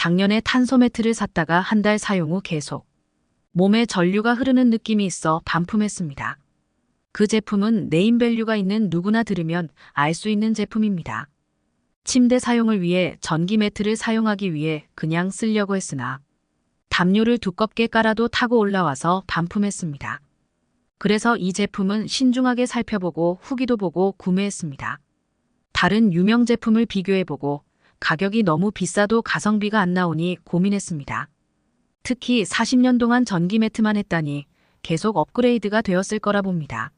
작년에 탄소 매트를 샀다가 한 달 사용 후 계속 몸에 전류가 흐르는 느낌이 있어 반품했습니다. 그 제품은 네임밸류가 있는 누구나 들으면 알 수 있는 제품입니다. 침대 사용을 위해 전기 매트를 사용하기 위해 그냥 쓰려고 했으나 담요를 두껍게 깔아도 타고 올라와서 반품했습니다. 그래서 이 제품은 신중하게 살펴보고 후기도 보고 구매했습니다. 다른 유명 제품을 비교해보고 가격이 너무 비싸도 가성비가 안 나오니 고민했습니다. 특히 40년 동안 전기 매트만 했다니 계속 업그레이드가 되었을 거라 봅니다.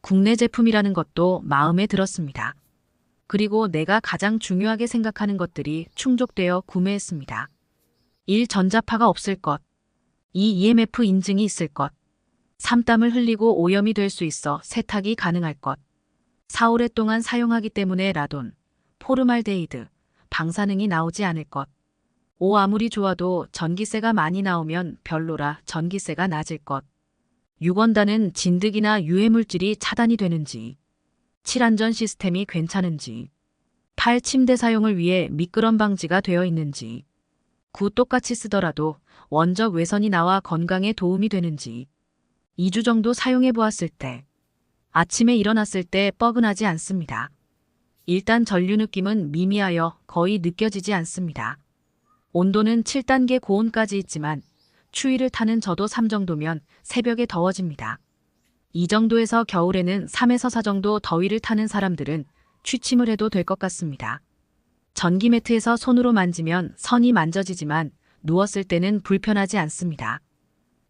국내 제품이라는 것도 마음에 들었습니다. 그리고 내가 가장 중요하게 생각하는 것들이 충족되어 구매했습니다. 1. 전자파가 없을 것. 2. EMF 인증이 있을 것. 3. 땀을 흘리고 오염이 될 수 있어 세탁이 가능할 것. 4. 오랫동안 사용하기 때문에 라돈, 포르말데이드, 방사능이 나오지 않을 것. 5. 아무리 좋아도 전기세가 많이 나오면 별로라 전기세가 낮을 것. 6원단은 진드기나 유해물질이 차단이 되는지. 7. 안전 시스템이 괜찮은지. 8. 침대 사용을 위해 미끄럼 방지가 되어 있는지. 9. 똑같이 쓰더라도 원적 외선이 나와 건강에 도움이 되는지. 2주 정도 사용해 보았을 때 아침에 일어났을 때 뻐근하지 않습니다. 일단 전류 느낌은 미미하여 거의 느껴지지 않습니다. 온도는 7단계 고온까지 있지만 추위를 타는 저도 3 정도면 새벽에 더워집니다. 이 정도에서 겨울에는 3에서 4 정도 더위를 타는 사람들은 취침을 해도 될 것 같습니다. 전기 매트에서 손으로 만지면 선이 만져지지만 누웠을 때는 불편하지 않습니다.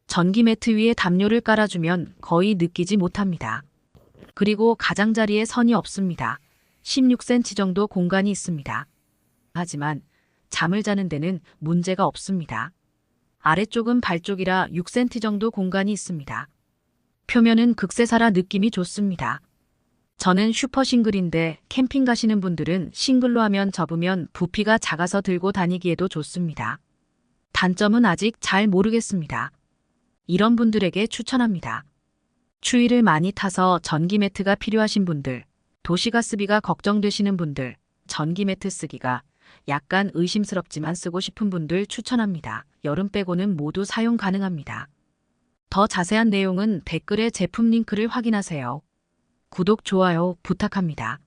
전기 매트 위에 담요를 깔아주면 거의 느끼지 못합니다. 그리고 가장자리에 선이 없습니다. 16cm 정도 공간이 있습니다. 하지만 잠을 자는 데는 문제가 없습니다. 아래쪽은 발 쪽이라 6cm 정도 공간이 있습니다. 표면은 극세사라 느낌이 좋습니다. 저는 슈퍼 싱글인데 캠핑 가시는 분들은 싱글로 하면 접으면 부피가 작아서 들고 다니기에도 좋습니다. 단점은 아직 잘 모르겠습니다. 이런 분들에게 추천합니다. 추위를 많이 타서 전기 매트가 필요하신 분들, 도시가스비가 걱정되시는 분들, 전기 매트 쓰기가 약간 의심스럽지만 쓰고 싶은 분들 추천합니다. 여름 빼고는 모두 사용 가능합니다. 더 자세한 내용은 댓글에 제품 링크를 확인하세요. 구독, 좋아요 부탁합니다.